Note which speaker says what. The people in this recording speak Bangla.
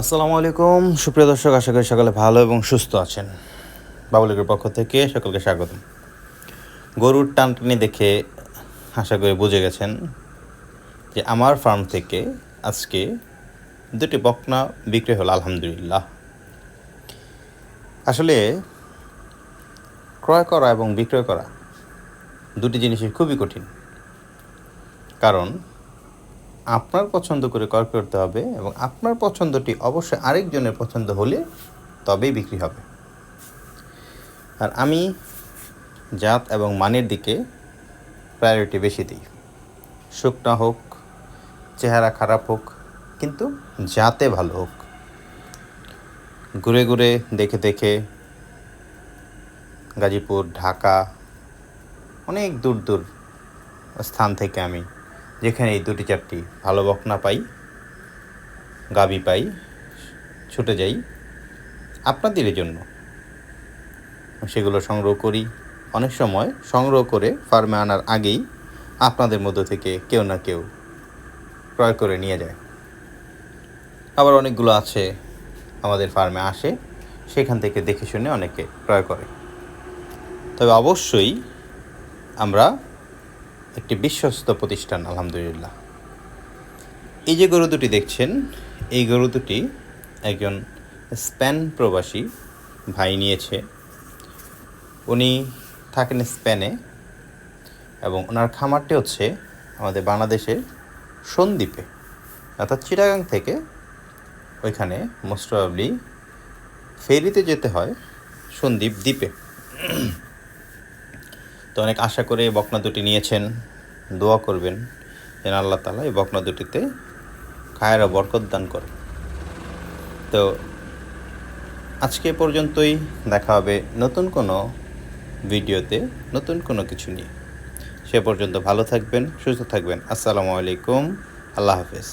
Speaker 1: আসসালামু আলাইকুম। সুপ্রিয় দর্শক, আশা করি সকালে ভালো এবং সুস্থ আছেন। বাবুলিকের পক্ষ থেকে সকলকে স্বাগতম গরুর টানটানি দেখে আশা করি বুঝে গেছেন যে আমার ফার্ম থেকে আজকে দুটি বকনা বিক্রি হলো, আলহামদুলিল্লাহ। আসলে ক্রয় করা এবং বিক্রয় করা দুটি জিনিসই খুবই কঠিন। কারণ আপনার পছন্দ করে ক্রয় করতে হবে এবং আপনার পছন্দটি অবশ্যই আরেকজনের পছন্দ হলে তবেই বিক্রি হবে। আর আমি জাত এবং মানের দিকে প্রায়োরিটি বেশি দিই। শুকনা হোক, চেহারা খারাপ হোক, কিন্তু জাতে ভালো হোক। ঘুরে ঘুরে দেখে দেখে গাজীপুর, ঢাকা, অনেক দূর দূর স্থান থেকে আমি যেখানে এই দুটি চারটি ভালো বকনা পাই, গাবি পাই, ছুটে যাই আপনাদের জন্য। সেগুলো সংগ্রহ করি। অনেক সময় সংগ্রহ করে ফার্মে আনার আগেই আপনাদের মধ্য থেকে কেউ না কেউ ক্রয় করে নিয়ে যায়। আবার অনেকগুলো আছে, আমাদের ফার্মে আসে, সেখান থেকে দেখে শুনে অনেকে ক্রয় করে। তবে অবশ্যই আমরা একটি বিশ্বস্ত প্রতিষ্ঠান, আলহামদুলিল্লাহ। এই যে গরু দুটি দেখছেন, এই গরু দুটি একজন স্প্যান প্রবাসী ভাই নিয়েছে। উনি থাকেন স্পেনে এবং ওনার খামারটি হচ্ছে আমাদের বাংলাদেশের সন্দ্বীপে, অর্থাৎ চিটাগাং থেকে ওইখানে মোস্ট প্রবাবলি ফেরিতে যেতে হয় সন্দ্বীপ দ্বীপে। তো অনেক আশা করে এই বকনা দুটি নিয়েছেন। দোয়া করবেন যেন আল্লাহ তালা এই বকনা দুটিতে খায়েরা বরকত দান করে তো আজকে পর্যন্তই, দেখা হবে নতুন কোনো ভিডিওতে, নতুন কোনো কিছু নিয়ে। সে পর্যন্ত ভালো থাকবেন, সুস্থ থাকবেন। আসসালামু আলাইকুম, আল্লাহ হাফেজ।